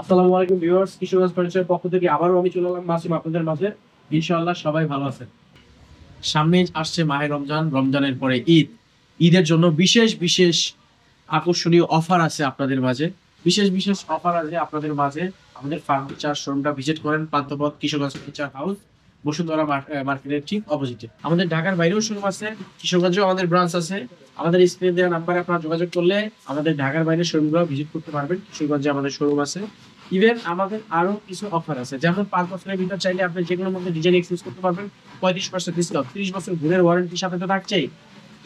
আসসালামু আলাইকুম ভিউয়ার্স কিশোরগঞ্জ পক্ষ থেকে আবারও আমি চলে এলাম মাসিম আপনাদের মাঝে। ইনশাআল্লাহ সবাই ভালো আছেন। সামনে আসছে মাহে রমজান, রমজানের পরে ঈদ। ঈদের জন্য বিশেষ বিশেষ আকর্ষণীয় অফার আছে আপনাদের মাঝে। বিশেষ বিশেষ অফার আছে আপনাদের মাঝে। আমাদের ফার্নিচার শোরুমটা ভিজিট করেন পান্থপথ কিশোরগঞ্জ ফার্নিচার হাউস, বসুন্ধরা মার্কেটের ঠিক অপোজিটে আমাদের ঢাকার বাইরেও শোরুম আছে কিশোরগঞ্জেও আমাদের ব্রাঞ্চ আছে। আমাদের স্ক্রিনে দেওয়া নাম্বারে আপনারা যোগাযোগ করলে আমাদের ঢাকার বাইরে শোরুমগুলো ভিজিট করতে পারবেন। কিশোরগঞ্জে আমাদের শোরুম আছে। ইভেন আমাদের আরও কিছু অফার আছে। যেমন পাঁচ বছরের ভিতর চাইলে আপনি যে কোনো মধ্যে ডিজাইন এক্সচেঞ্জ করতে পারবেন। পঁয়ত্রিশ পার্সেন্ট ডিসকাউন্ট ত্রিশ বছর ঘুরের ওয়ারেন্টি সাথে তো থাকছেই।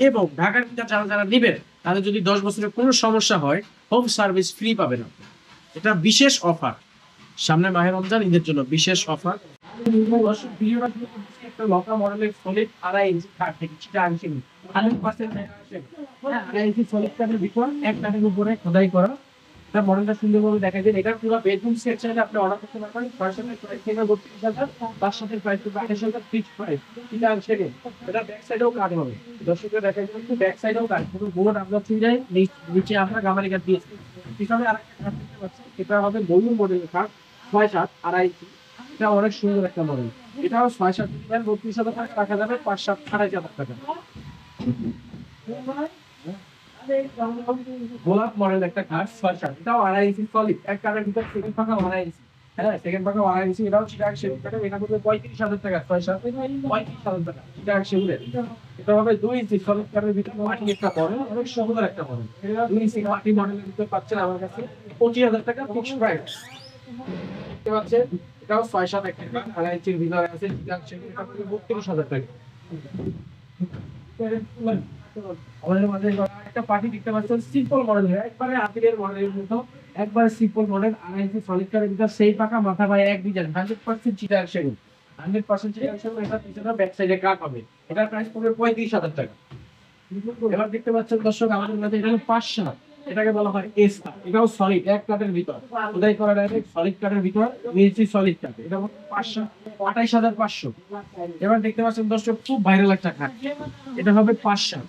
এবং ঢাকার ভিতর যারা যারা নেবেন, তাদের যদি দশ বছরের কোনো সমস্যা হয় হোম সার্ভিস ফ্রি পাবেন আপনি। এটা বিশেষ অফার সামনে মাহে রমজান, ঈদের জন্য বিশেষ অফার একটা লতা মডেলের সলিড আড়াই ইঞ্চি কাঠ থেকে। সেটা আনছি হান্ড্রেড পার্সেন্ট আড়াই ইঞ্চি সলিড কাঠের ভিতর এক কাঠের উপরে খোদাই করা। তার মডেলটা সুন্দরভাবে দেখা যায় এটা পুরো বেডরুম সেট চাইলে আপনি অর্ডার করতে পারবেন। সাথে প্রাইস থেকে বত্রিশ হাজার তার সাথে প্রাইস থেকে আঠাশ হাজার ফিক্স প্রাইস এটা সেকেন্ড এটা ব্যাক সাইডেও কাট হবে। দর্শকরা দেখা কিন্তু ব্যাক সাইডেও কাট পুরো বোর্ড আপনার ঠিক যায় নিচে আপনার গামারি কাট দিয়েছে। পিছনে আরেকটা কাঠ দেখতে পাচ্ছেন, এটা হবে গরুর মডেলের কাঠ ছয় সাত, আড়াই এটা অনেক সুন্দর একটা মডেল এটাও ছয় সাত বত্রিশ হাজার টাকা রাখা যাবে পাঁচ সাত, আড়াই হাজার টাকা। গোলাপ মডেল একটা কাঠ ছয় এটাও আড়াই ইঞ্চি সলিড এক কাঠের ভিতর সেকেন্ড পাখা আড়াই ইঞ্চি হ্যাঁ সেকেন্ড পাখা আড়াই ইঞ্চি এটাও চিটাক সেগুন কাঠের এটা করবে পঁয়ত্রিশ হাজার টাকা ছয় সাত পঁয়ত্রিশ হাজার টাকা চিটাক সেগুনের এটা হবে দুই ইঞ্চি সলিড কাঠের ভিতরে। মাটি একটা মডেল অনেক সুন্দর একটা মডেল দুই ইঞ্চি মাটি মডেলের ভিতরে পাচ্ছেন আমার কাছে পঁচিশ হাজার টাকা ফিক্স প্রাইস দেখতে পাচ্ছেন? এটাও ছয় সাত একটা আড়াই ইঞ্চির ভিতরে আছে চিটাক করবে বত্রিশ হাজার টাকা। আমাদের মাঝে একটা পার্টি দেখতে পাচ্ছেন সিম্পল মডেল একবারে আপিলের মডেলের মতো, একবারে সিম্পল মডেল আড়াইশো সলিড কারের ভিতর সেই পাকা মাথা ভাই এক ডিজাইন হান্ড্রেড পার্সেন্ট চিটার সেগুন হান্ড্রেড পার্সেন্ট চিটার সেগুন এটা পিছনে ব্যাক সাইডে কাট হবে, এটার প্রাইস পড়বে পঁয়ত্রিশ হাজার টাকা। এবার দেখতে পাচ্ছেন দর্শক, আমাদের কাছে এটা হলো পাঁচ সাত, এটাকে বলা হয় এস কাট এটাও সলিড এক কাঠের ভিতর। খোদাই করা ডাইরেক্ট সলিড কাঠের ভিতর মিলছি সলিড কাঠ এটা হলো পাঁচ সাত, আঠাইশ হাজার পাঁচশো। এবার দেখতে পাচ্ছেন দর্শক, খুব ভাইরাল একটা খাট এটা হবে পাঁচ সাত।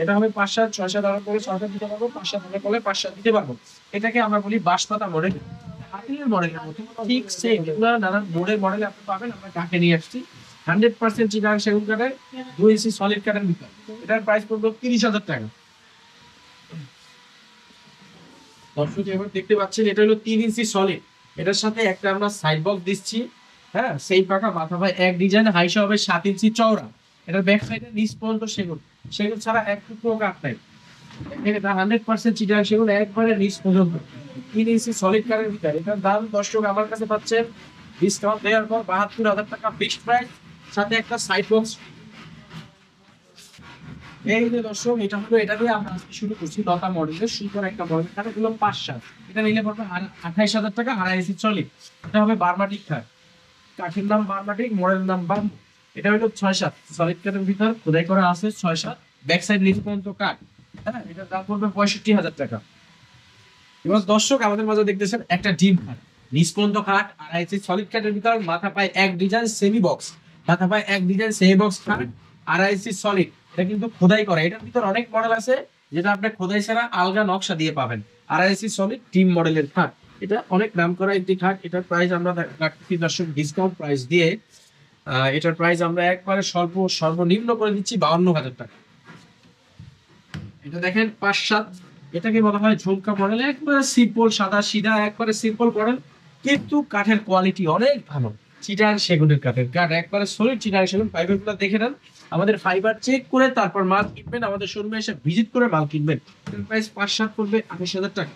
এটা হবে পাঁচ সাত, ছয় সাত অর্ডার করে ছয় সাত দিতে পারব, পাঁচ সাত অর্ডার করলে পাঁচ সাত দিতে পারব। এটাকে আমরা বলি বাঁশপাতা মডেল হাতিলের মডেলের মতো। ঠিক সেম এগুলো নানান বোর্ডের মডেল আপনি পাবেন, আমরা কাঠে নিয়ে আসছি। হান্ড্রেড পার্সেন্ট চিটাং সেগুন কাঠের, দুই ইঞ্চি সলিড কাঠের ভিতর এটার প্রাইস পড়বে তিরিশ হাজার টাকা। দর্শক, এবার দেখতে পাচ্ছেন, এটা হলো তিন ইঞ্চি সলিড এটার সাথে একটা আমরা সাইড বক্স দিচ্ছি। হ্যাঁ সেই পাকা, মাথা ভাই এক ডিজাইন হাইসা হবে সাত ইঞ্চি চওড়া। এটার ব্যাক সাইডে নিচ পর্যন্ত সেগুন। সেগুন ছাড়া এক টুকরো কাঠ নাই। হান্ড্রেড পার্সেন্ট চিটাং সেগুন একবারে নিচ পর্যন্ত। সলিড ভিতরে। দাম দর্শক আমার কাছে পাচ্ছেন। ডিসকাউন্ট দেওয়ার পর বাহাত্তর হাজার টাকা ফিক্সড প্রাইস সাথে একটা সাইড বক্স এই যে দর্শক, এটা হলো, এটা দিয়ে আমরা আজকে শুরু করছি লতা মডেলের সুন্দর একটা মডেল। এটা হলো পাঁচ সাত। এটা নিলে পড়বে আঠাইশ হাজার টাকা আড়াই ইঞ্চি সলিড এটা হবে বার্মাটিক কাঠ। কাঠের নাম বার্মাটিক মডেলের নাম বাম এটা হলো ছয় সাত। সলিড কাঠের ভিতর খোদাই করা আছে ছয় সাত। ব্যাক সাইড নিচ পর্যন্ত কাঠ হ্যাঁ? এটার দাম পড়বে পঁয়ষট্টি হাজার টাকা। এবার দর্শক আমাদের মাঝে দেখতেছেন একটা ডিম খাট নিচ পর্যন্ত খাট আড়াইশি সলিড কাঠের ভিতর মাথা পায় এক ডিজাইন সেমি বক্স মাথা পায় এক ডিজাইন সেমি বক্স খাট আড়াইশি সলিড এটা কিন্তু খোদাই করা। এটার ভিতর অনেক মডেল আছে যেটা আপনি খোদাই ছাড়া আলগা নকশা দিয়ে পাবেন। আড়াইশি সলিড টিম মডেলের খাট এটা অনেক নাম করা একটি খাট এটার প্রাইস আমরা রাখছি দর্শক ডিসকাউন্ট প্রাইস দিয়ে। এটার প্রাইস আমরা একবারে স্বল্প, সর্বনিম্ন করে দিচ্ছি বাউন্ন হাজার টাকা। এটা দেখেন, পাঁচ সাত, এটাকে বলা হয় ঝুমকা মডেল একবারে সিম্পল সাদা, সিধা, একবারে সিম্পল মডেল কিন্তু কাঠের কোয়ালিটি অনেক ভালো। চিটাং সেগুনের কাঠের কাঠ, একবারে সলিড চিটাং সেগুন ফাইবারগুলো দেখে নেন। আমাদের ফাইবার চেক করে তারপর মাল কিনবেন, আমাদের শোরুমে এসে ভিজিট করে মাল কিনবেন। প্রাইস পাঁচ সাত পড়বে আঠাশ হাজার টাকা।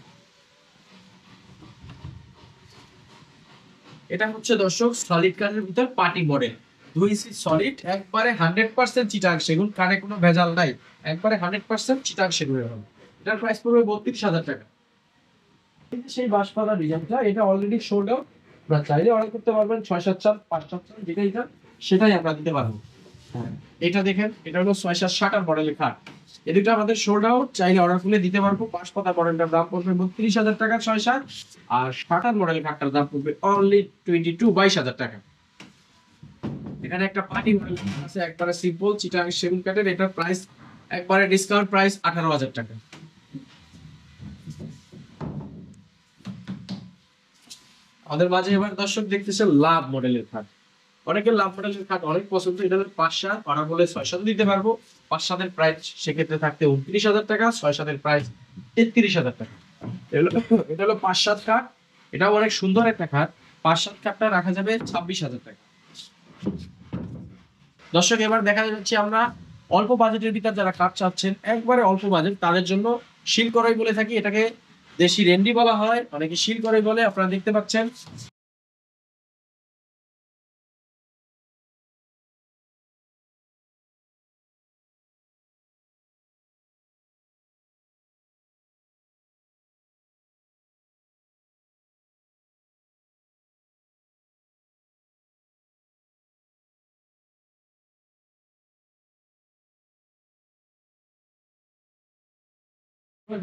এটা হচ্ছে দর্শক সলিড কাঠের ভিতর পার্টি মডেল দুই সি সলিড একবারে হান্ড্রেড পার্সেন্ট চিটাং সেগুন, কানে কোনো ভেজাল নাই। একবারে হান্ড্রেড পার্সেন্ট চিটাং সেগুনের হবে এটার প্রাইস পড়বে বত্রিশ হাজার টাকা। সেই বাঁশপাতা ডিজাইনটা, এটা অলরেডি সোল্ড আউট আপনারা চাইলে অর্ডার করতে পারবেন ছয় সাত চাল পাঁচ সাত চাল যেটাই চান সেটাই আমরা দিতে পারব। হ্যাঁ এটা দেখেন, এটা হলো ছয় সাত ষাটার মডেলের খাট এদিকটা আমাদের সোল্ড আউট চাইলে অর্ডার করলে দিতে পারব। বাঁশপাতা মডেলটার দাম পড়বে বত্রিশ হাজার টাকা ছয় সাত, আর ষাটার মডেলের খাটটার দাম পড়বে অনলি টোয়েন্টি টু বাইশ হাজার টাকা। এখানে একটা পার্টি আছে একবারে সিম্পল চিটাং সেগুন কাঠের এটার প্রাইস একবারে ডিসকাউন্ট প্রাইস আঠারো হাজার টাকা। আমাদের মাঝে এবার দর্শক দেখতেছেন লাভ মডেলের খাট। অনেকের লাভ মডেলের খাট অনেক পছন্দ, এটা পাঁচ সাত অর্ডার ছয় সাত দিতে পারব। পাঁচ সাতের প্রাইস সেক্ষেত্রে থাকতে উনত্রিশ হাজার টাকা, ছয় সাতের প্রাইস তেত্রিশ হাজার টাকা। এটা হলো এটা হলো পাঁচ সাত খাট, এটাও অনেক সুন্দর একটা খাট। পাঁচ সাত খাটটা রাখা যাবে ছাব্বিশ হাজার টাকা। দর্শক, এবার দেখা যাচ্ছে আমরা অল্প বাজেটের ভিতর যারা কাঠ চাচ্ছেন, একবারে অল্প বাজেট, তাদের জন্য শিল করাই বলে থাকি। এটাকে দেশি রেন্ডি বলা হয়, অনেকে শিল করাই বলে, আপনারা দেখতে পাচ্ছেন।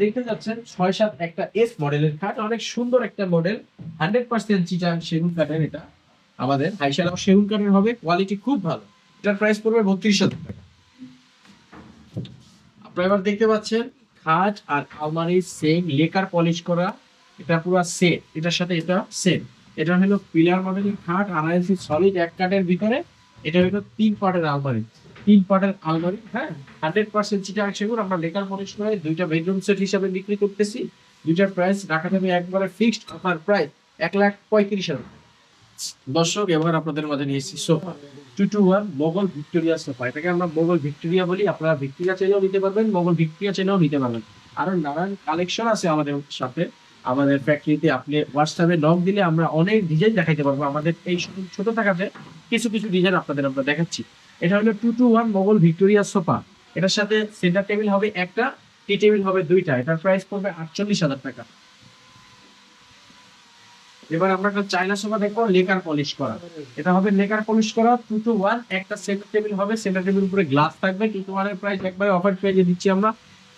দেখতে যাচ্ছেন ছয় সাত একটা এস মডেলের খাট অনেক সুন্দর একটা মডেল হান্ড্রেড পার্সেন্ট সেগুন কাঠের এটা আমাদের। হাইশালাও সেগুন কাঠের হবে কোয়ালিটি খুব ভালো। এটার প্রাইস পড়বে বত্রিশ হাজার টাকা। আপনারা এবার দেখতে পাচ্ছেন, খাট আর আলমারি সেম লেকার পলিশ করা, এটা পুরো সেট এটার সাথে এটা সেট এটা হলো পিলার মডেলের খাট, আড়াই সলিড এক কাঠের ভিতরে, এটা হলো তিন পার্টের আলমারি। তিন পার্টের আলমারি হ্যাঁ? হান্ড্রেড পার্সেন্ট চিটাং সেগুন আমরা লেকার পলিশ করে দুইটা বেডরুম সেট হিসাবে বিক্রি করতেছি। দুইটার প্রাইস রাখা যাবে একবারে ফিক্সড আপনার প্রাইস এক লাখ পঁয়ত্রিশ হাজার দর্শক, এবার আপনাদের মাঝে নিয়ে এসেছি। Sofa two two one Mughal Victoria sofa. এটাকে আমরা মোগল ভিক্টোরিয়া বলি। আপনারা ভিক্টোরিয়া চেনেও নিতে পারবেন, মোগল ভিক্টোরিয়া চেনেও নিতে পারবেন। আরও নানান কালেকশন আছে আমাদের সাথে। আমাদের ফ্যাক্টরিতে আপনি হোয়াটসঅ্যাপে নক দিলে আমরা অনেক ডিজাইন দেখাইতে পারব। আমাদের এই ছোট থাকাতে কিছু কিছু ডিজাইন আপনাদের আমরা দেখাচ্ছি। এটা হলো two two one Mughal Victoria sofa. এটার সাথে সেন্টার টেবিল হবে একটা টি টেবিল হবে দুইটা। এটার প্রাইস পড়বে আটচল্লিশ হাজার টাকা। এবার আমরা একটা চাইনা সোফা দেখব, লেকার পলিশ করা। এটা হবে লেকার পলিশ করা টু টু ওয়ান একটা সেন্টার টেবিল হবে। সেন্টার টেবিল উপরে গ্লাস থাকবে। টু টু ওয়ানের প্রাইস একবারে অফার প্রাইজে দিচ্ছি আমরা।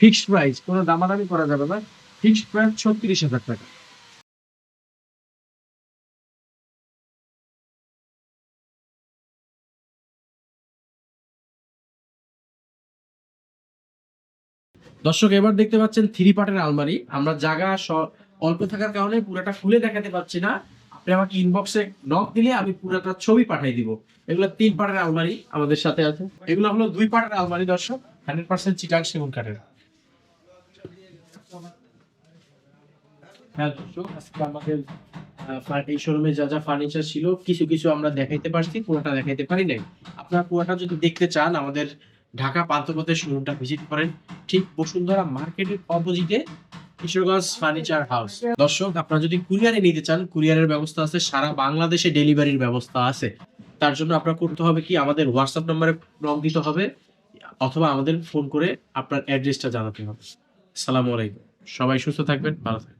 ফিক্সড প্রাইস কোনো দামাদামি করা যাবে না। ফিক্সড প্রাইস ছত্রিশ হাজার টাকা। দর্শক, এবার দেখতে পাচ্ছেন থ্রি পার্টের আলমারি। আমরা জায়গা অল্প থাকার কারণে পুরোটা খুলে দেখাতে পারছি না। আপনি আমাকে ইনবক্সে নক দিলে আমি পুরোটা ছবি পাঠিয়ে দিব। এগুলো তিন পার্টের আলমারি আমাদের সাথে আছে। এগুলো হলো দুই পার্টের আলমারি, দর্শক। হান্ড্রেড পার্সেন্ট চিটাং সেগুন কাঠের। হ্যাঁ আমাদের এই যা যা ফার্নিচার ছিল, কিছু কিছু আমরা দেখাইতে পারছি, পুরোটা দেখাইতে পারি নাই। আপনার পুরোটা যদি দেখতে চান, আমাদের ঢাকা পান্থপথের শোরুমটা ভিজিট করেন। ঠিক বসুন্ধরা মার্কেটের অপোজিটে কিশোরগঞ্জ ফার্নিচার হাউস দর্শক, আপনারা যদি কুরিয়ারে নিতে চান, কুরিয়ারের ব্যবস্থা আছে, সারা বাংলাদেশে ডেলিভারির ব্যবস্থা আছে। তার জন্য আপনার করতে হবে কি, আমাদের হোয়াটসঅ্যাপ নম্বরে নক দিতে হবে, অথবা আমাদের ফোন করে আপনার অ্যাড্রেসটা জানাতে হবে। সালামু আলাইকুম। সবাই সুস্থ থাকবেন, ভালো থাকবেন।